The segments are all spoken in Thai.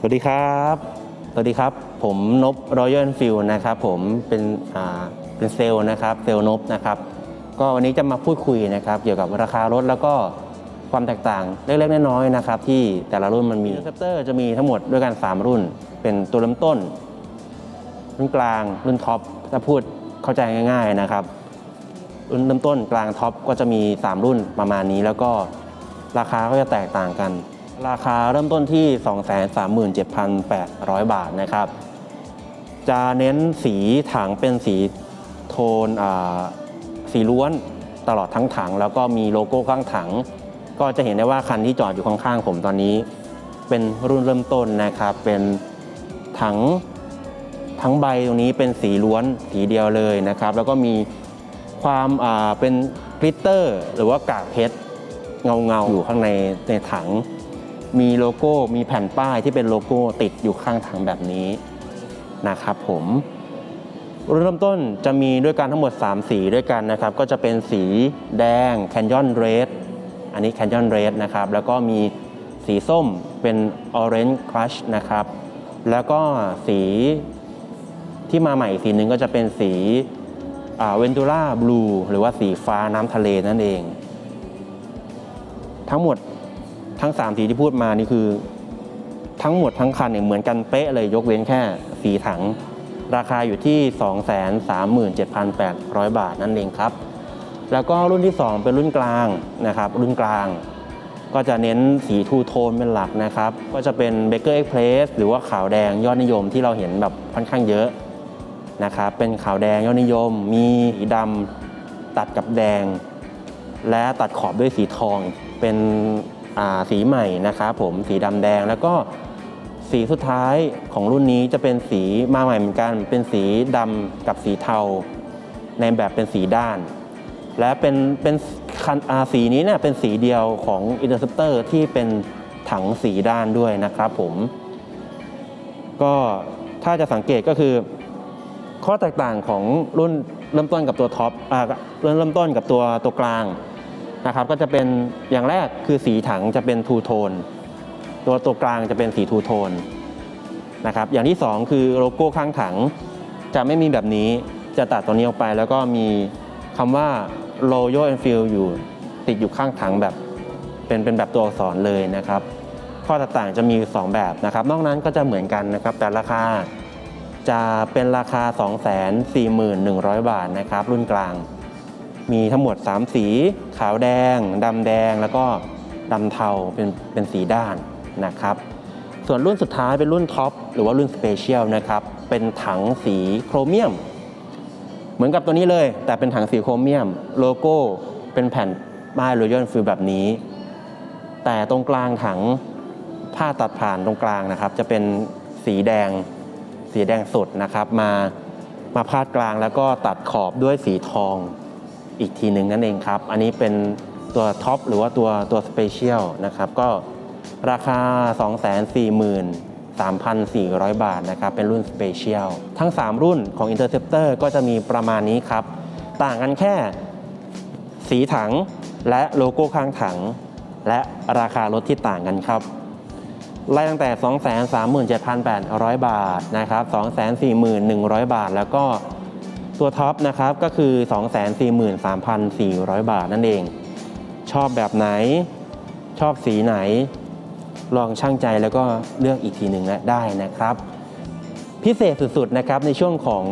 สวัสดีครับ สวัสดีครับ ผมนบรอยัลฟิลนะครับ ผมเป็นอ่าเป็นเซลล์นะครับ เซลล์นบนะครับ ก็วันนี้จะมาพูดคุยนะครับ เกี่ยวกับราคารถแล้วก็ความแตกต่างเล็กๆน้อยๆนะครับ ที่แต่ละรุ่นมันมี Interceptor จะมีทั้งหมดด้วยกัน 3 รุ่น เป็นตัวเริ่มต้น รุ่นกลาง รุ่นท็อปถ้าพูดเข้าใจง่าย ๆนะครับ รุ่นเริ่มต้นกลางท็อปก็จะมี 3 รุ่นประมาณนี้ แล้วก็ราคาก็จะแตกต่างกัน ราคาเริ่มต้นที่ 237,800 บาทนะครับ จะเน้นสีถังเป็นสีโทนสีล้วนตลอดทั้งถัง แล้วก็มีโลโก้ข้างถัง ก็จะเห็นได้ว่าคันที่จอดอยู่ข้างๆผมตอนนี้ เป็นรุ่นเริ่มต้นนะครับ เป็นถังทั้งใบตรงนี้เป็นสีล้วนสีเดียวเลยนะครับ แล้วก็มีความเป็นกลิตเตอร์ หรือว่ากากเพชรเงาๆอยู่ข้างในในถัง มีโลโก้มีแผ่นป้ายที่เป็นโลโก้ติดอยู่ข้างถังแบบนี้นะครับผมเริ่มต้นจะมีด้วยกันทั้งหมด 3 สีด้วยกันนะครับ ก็จะเป็นสีแดง Canyon Red อันนี้ Canyon Red นะครับ แล้วก็มีสีส้มเป็น Orange Crush นะครับ แล้วก็สีที่มาใหม่อีกสีหนึ่งก็จะเป็นสีเวนตูล่าบลูหรือว่าสีฟ้าน้ำทะเลนั่นเอง ทั้งหมด ทั้ง3สีที่พูดมานี่คือ ทั้งหมดทั้งคันเนี่ยเหมือนกันเป๊ะเลยยกเว้นแค่สีถัง ราคาอยู่ที่ 237,800 บาทนั่นเองครับ แล้วก็รุ่นที่ 2 เป็นรุ่นกลางนะครับ รุ่นกลาง ก็จะเน้นสีทูโทนเป็นหลักนะครับ ก็จะเป็น Baker Express หรือว่าขาวแดงยอดนิยมที่เราเห็นแบบค่อนข้างเยอะนะครับ เป็นขาวแดงยอดนิยม มีสีดำตัดกับแดง และตัดขอบด้วยสีทองเป็น สีใหม่นะครับผมสีดำแดงแล้วก็สีสุดท้ายของรุ่นนี้จะเป็นสีมาใหม่เหมือนกัน เป็นสีดำกับสีเทา ในแบบเป็นสีด้าน และเป็นเป็นคันอาสีนี้เนี่ยเป็นสีเดียวของ Interceptor ที่เป็นถังสีด้านด้วยนะครับผม ก็ถ้าจะสังเกตก็คือ ข้อแตกต่างของรุ่นเริ่มต้นกับตัวท็อปอ่ารุ่นเริ่มต้นกับตัวตัวกลาง นะครับก็จะเป็นอย่างแรกคือสีถังจะเป็นทูโทนตัวตัวกลางจะเป็นสีทูโทนนะครับอย่างที่สองคือโลโก้ข้างถัง จะไม่มีแบบนี้จะตัดตัวนี้ออกไป แล้วก็มีคำว่า Royal Enfield อยู่ติดอยู่ข้างถังแบบเป็นเป็นแบบตัวอักษรเลยนะครับ ข้อแตกต่างจะมีอยู่สองแบบนะครับ นอกนั้นก็จะเหมือนกันนะครับ แต่ราคาจะเป็นราคา 241,100 บาทนะครับ รุ่นกลาง มีทั้งหมด 3 สี ขาวแดงดำแดง แล้วก็ดำเทาเป็นเป็นสีด้านนะครับ ส่วนรุ่นสุดท้ายเป็นรุ่นท็อปหรือว่ารุ่นสเปเชียลนะครับ เป็นถังสีโครเมียม เหมือนกับตัวนี้เลย แต่เป็นถังสีโครเมียม โลโก้เป็นแผ่นป้ายรอยัลฟิลแบบนี้ แต่ตรงกลางถังผ้าตัดผ่านตรงกลางนะครับ จะเป็นสีแดงสีแดงสดนะครับมามาพาดกลางแล้วก็ตัดขอบด้วยสีทอง อีกทีหนึ่งนั่นเองครับ อันนี้เป็นตัวท็อปหรือว่าตัวตัวสเปเชียลนะครับก็ราคา 243,400 บาทนะครับเป็นรุ่นสเปเชียลทั้ง 3 รุ่นของ Interceptor ก็จะมีประมาณนี้ครับ ต่างกันแค่สีถังและโลโก้ข้างถัง และราคารถที่ต่างกันครับไล่ตั้งแต่ 237,800 บาทนะครับ241,100 บาท แล้วก็ ตัวท็อปนะครับก็คือ 243,400 บาทนั่นเอง ชอบแบบไหน ชอบสีไหน ลองช่างใจแล้วก็เลือกอีกทีหนึ่งนะได้นะครับ พิเศษสุดๆนะครับในช่วงของ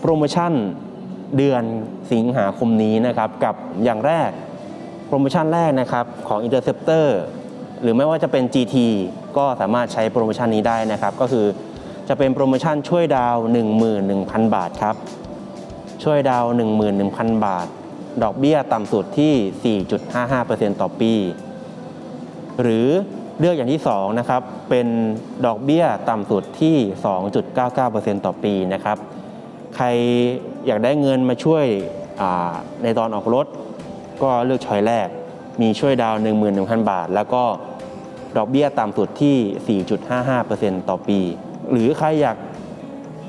โปรโมชั่นเดือนสิงหาคมนี้นะครับ กับอย่างแรก โปรโมชั่นแรกนะครับของ Interceptor หรือไม่ว่าจะเป็น GT ก็สามารถใช้โปรโมชั่นนี้ได้นะครับ ก็คือจะเป็นโปรโมชั่นช่วยดาวน์11,000 บาทครับ ช่วยดาวน์11,000 บาท ดอกเบี้ยต่ำสุดที่ 4.55%ต่อปี หรือเลือกอย่างที่2นะครับเป็นดอกเบี้ยต่ำสุดที่ 2.99%ต่อปีนะครับ ใครอยากได้เงินมาช่วยในตอนออกรถ ก็เลือกช้อยแรก มีช่วยดาวน์11,000 บาท แล้วก็ดอกเบี้ยต่ำสุดที่ 4.55%ต่อปี หรือใครอยาก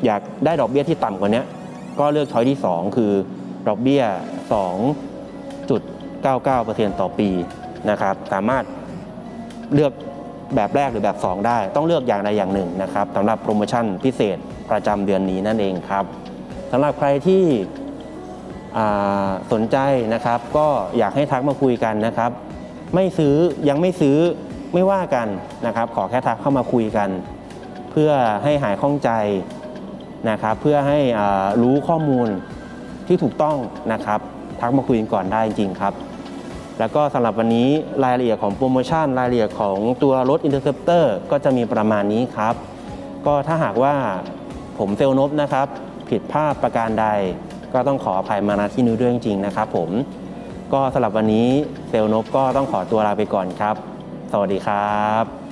อยากได้ดอกเบี้ยที่ต่ำกว่านี้ ก็เลือกช้อยที่ 2 คือดอกเบี้ย 2.99%ต่อปีนะครับ สามารถเลือกแบบแรกหรือแบบ 2 ได้ ต้องเลือกอย่างใดอย่างหนึ่งนะครับสำหรับโปรโมชั่นพิเศษประจำเดือนนี้นั่นเองครับสำหรับใครที่สนใจนะครับ ก็อยากให้ทักมาคุยกันนะครับ ไม่ซื้อยังไม่ซื้อไม่ว่ากันนะครับ ขอแค่ทักเข้ามาคุยกัน เพื่อให้หายข้องใจ นะครับเพื่อให้รู้ข้อมูลที่ถูกต้องนะครับทักมาคุยกันก่อนได้จริงครับ แล้วก็สำหรับวันนี้รายละเอียดของโปรโมชั่นรายละเอียดของตัวรถ Interceptor ก็จะมีประมาณนี้ครับ ก็ถ้าหากว่าผมเซลนบนะครับ ผิดพลาดประการใด ก็ต้องขออภัยมาณที่นี้ด้วยจริงๆนะครับผมก็สำหรับวันนี้เซลนบก็ต้องขอตัวลาไปก่อนครับ สวัสดีครับ